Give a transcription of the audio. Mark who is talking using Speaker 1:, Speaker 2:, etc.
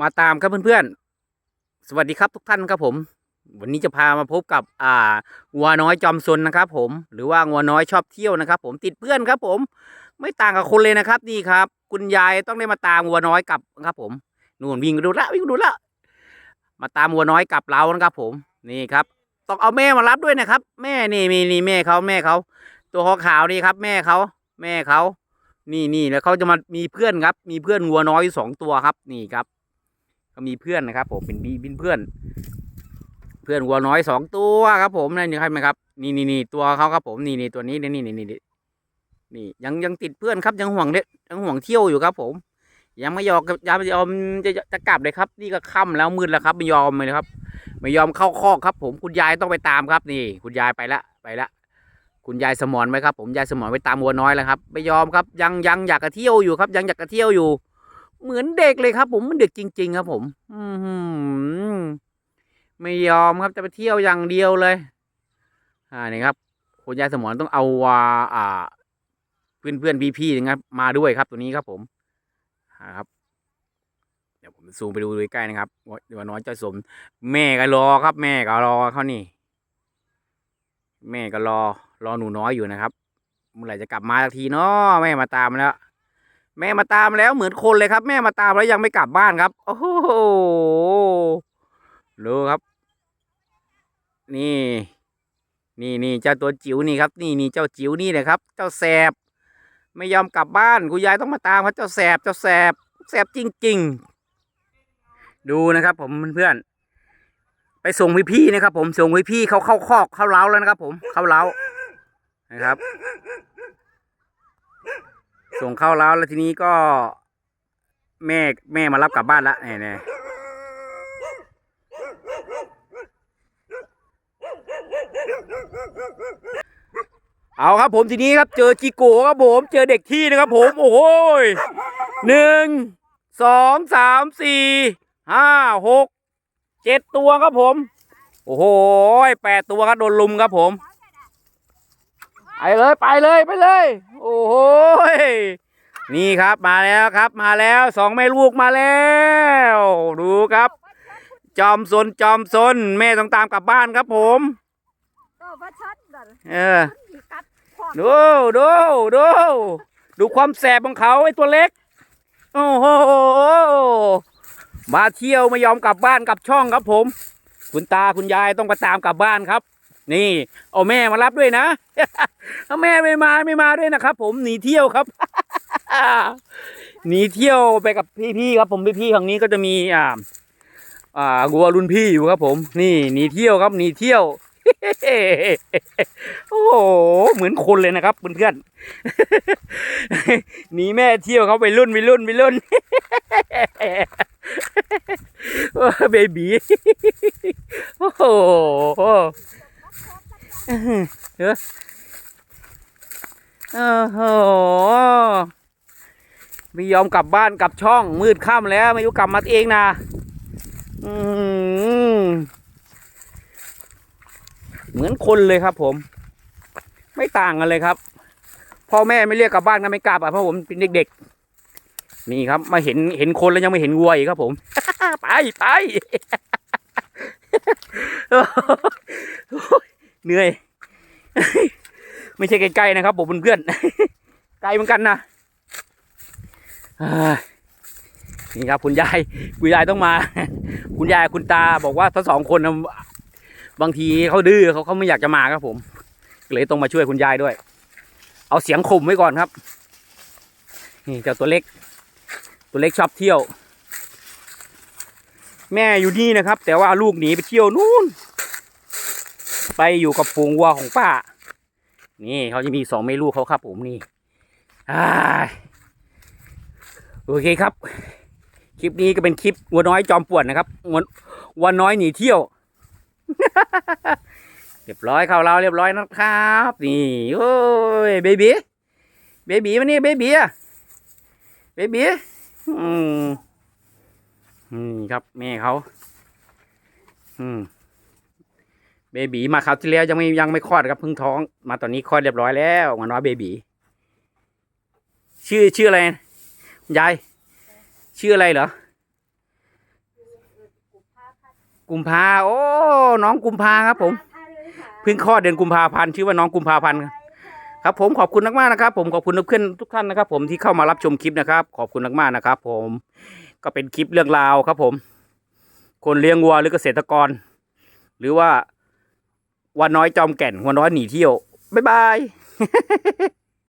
Speaker 1: มาตามครับเพื่อนๆ สวัสดีครับทุกท่านครับผม วันนี้จะพามาพบกับอ่างัวน้อยจอมซนนะครับ ผม หรือว่างัวน้อยชอบเที่ยวนะครับ ผมติดเพื่อนครับ ผม ไม่ต่างกับคนเลยนะครับ นี่ครับ คุณยายต้องได้มาตามงัวน้อยกลับครับ ผมนู่นวิ่งดูละวิ่งดูละมาตามงัวน้อยกลับเรานะครับ ผมนี่ครับ ต้องเอาแม่มารับด้วยนะครับ แม่นี่มีนี่แม่เขาแม่เขาตัวขาวๆนี่ครับ แม่เขาแม่เขานี่นี่แล้วเขาจะมามีเพื่อนครับ มีเพื่อนงัวน้อยสองตัวครับ นี่ครับ ก็มีเพื่อนนะครับ ผมเป็นบีบินเพื่อน เพื่อนวัวน้อยสองตัวครับ ผมนั่นนี่ครไหมครับ นี่นี่นี่ตัวเขาครับ ผมนี่นี่ตัวนี้นี่นี่นี่นี่นี่ยังยังติดเพื่อนครับยังห่วงเด็ยังห่วงเที่ยวอยู่ครับ ผมยังไม่ยอมยังไม่ยอมจะจะกลับเลยครับ นี่ก็ค่ำแล้วมืดแล้วครับ ไม่ยอมเลยครับ ไม่ยอมเข้าคอกครับ ผมคุณยายต้องไปตามครับ นี่ คุณยายไปละไปละคุณยายสมอนไหมครับ ผมยายสมอนไปตามวัวน้อยแล้วครับ ไม่ยอมครับ ยังยังอยากจะเที่ยวอยู่ครับ ยังอยากจะเที่ยวอยู่ เหมือนเด็กเลยครับ ผมมันเด็กจริง ๆ ครับ ผม อือหือไม่ยอมครับจะไปเที่ยวอย่างเดียวเลย อ่านี่ครับคุณยายสมอนต้องเอาวาอ่าเพื่อนเพื่อนพี่พี่นะครับมาด้วยครับ ตัวนี้ครับ ผมอ่าครับ เดี๋ยวผมซูมไปดูใกล้ๆนะครับว่าว่าน้อยเจ้าสม แม่ก็รอครับ แม่ก็รอเขานี่ แม่ก็รอ รอหนูน้อยอยู่นะครับเมื่อไหร่จะกลับมาสักทีเนาะแม่มาตามแล้ว แม่มาตามแล้วเหมือนคนเลยครับ แม่มาตามแล้วยังไม่กลับบ้านครับ โอ้โหรู้ครับ นี่ นี่นี่เจ้าตัวจิ๋วนี่ครับ นี่นี่เจ้าจิ๋วนี่เลยครับ เจ้าแสบ ไม่ยอมกลับบ้านคุณยายต้องมาตามครับเจ้าแสบเจ้าแสบแสบจริง ๆ ดูนะครับ ผมเพื่อนๆไปส่งพี่พี่ๆนะครับ ผมส่งพี่พี่ๆเขาเข้าคอกเข้าเล้าแล้วนะครับ ผมเข้าเล้านะครับ ส่งเข้าแล้วแล้วทีนี้ก็ แม่แม่มารับกลับบ้านละเนี่ยเนี่ยเอาครับผมทีนี้ครับเจอจิโกะครับผม เจอเด็กที่นะครับผม โอ้โหยหนึ่งสองสามสี่ห้าหกเจ็ดตัวครับผม โอ้โหแปดตัวครับโดนลุมครับผม เลยไปเลยไปเลย โอ้โหยนี่ครับมาแล้วครับมาแล้วสองแม่ลูกมาแล้ว ดูครับ จอมซนจอมซนแม่ต้องตามกลับบ้านครับผม
Speaker 2: ก็ว่าชัดนั่น
Speaker 1: เออ
Speaker 2: มีกัดขวาง
Speaker 1: ดูดูดูดูความแสบของเขาไอ้ตัวเล็ก โอ้โหมาเที่ยวไม่ยอมกลับบ้านกลับช่องครับผม คุณตาคุณยายต้องไปตามกลับบ้านครับ นี่เอาแม่มารับด้วยนะเอาแม่ไม่มาไม่มาด้วยนะครับ ผมหนีเที่ยวครับหนีเที่ยวไปกับพี่ๆครับ ผมพี่ๆฝั่งนี้ก็จะมีอ่าอ่างัวรุ่นพี่อยู่ครับ ผม นี่หนีเที่ยวครับหนีเที่ยวโอ้โหเหมือนคนเลยนะครับเพื่อนๆหนีแม่เที่ยวเขาไปรุ่นไปรุ่นไปรุ่นเบบีโอ้โห เออโอ้โหไม่ยอมกลับบ้านกลับช่องมืดค่ำแล้ว ไม่รู้กลับมาเองนะอืเหมือนคนเลยครับผม ไม่ต่างกันเลยครับพ่อแม่ไม่เรียกกลับบ้านก็ไม่กลับอะเพราะผมเป็นเด็กๆ นี่ครับ มาเห็นเห็นคนแล้วยังไม่เห็นวัวอีกครับผม ไปไป เหนื่อย ไม่ใช่ใกล้ๆนะครับผมเพื่อนๆไกลเหมือนกันนะนี่ครับคุณยายคุณยายต้องมา คุณยายคุณตาบอกว่าทั้งสองคนบางทีเขาดื้อเขาเขาไม่อยากจะมาครับผมเลยต้องมาช่วยคุณยายด้วย เอาเสียงข่มไว้ก่อนครับ นี่เจ้าตัวเล็ก ตัวเล็กชอบเที่ยว แม่อยู่นี่นะครับ แต่ว่าลูกหนีไปเที่ยวนู่น ไปอยู่กับฝูงวัวของป้า นี่เขาจะมีสองแม่ลูกเขาครับผมนี่โอเคครับ คลิปนี้ก็เป็นคลิปวัวน้อยจอมปวนนะครับวัววัวน้อยหนีเที่ยว เรียบร้อยเข้าเราเรียบร้อยนะครับ นี่โอ้ยเบบีเบบีมานี่เบบีอะเบบีอืมอืมครับแม่เขา อืม เบบีมาคราวที่แล้วยังไม่ยังไม่คลอดครับเพิ่งท้อง มาตอนนี้คลอดเรียบร้อยแล้วมาน้อยเบบีชื่อชื่ออะไรยายชื่ออะไรเหรอกุมภาโอ้น้องกุมภาครับ ผมเพิ่งคลอดเดือนกุมภาพันธ์ชื่อว่าน้องกุมภาพันธ์ครับผมขอบคุณมากๆนะครับ ผมขอบคุณเพื่อนทุกท่านนะครับ ผมที่เข้ามารับชมคลิปนะครับ ขอบคุณมากๆนะครับ ผมก็เป็นคลิปเรื่องราวครับ ผม คนเลี้ยงวัวหรือเกษตรกร หรือว่า วันน้อยจอมแก่นวัวน้อยหนีเที่ยว บ๊ายบาย